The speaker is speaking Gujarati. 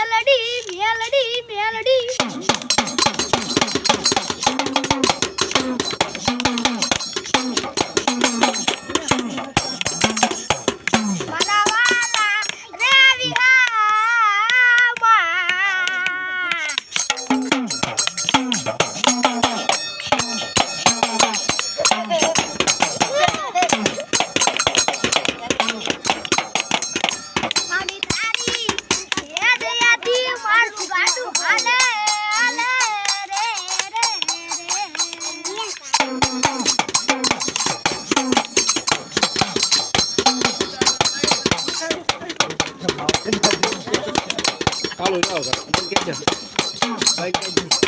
મેલડી મેલડી મેલડી Stop. ચાલો જાઓ સાહેબ કેમ છે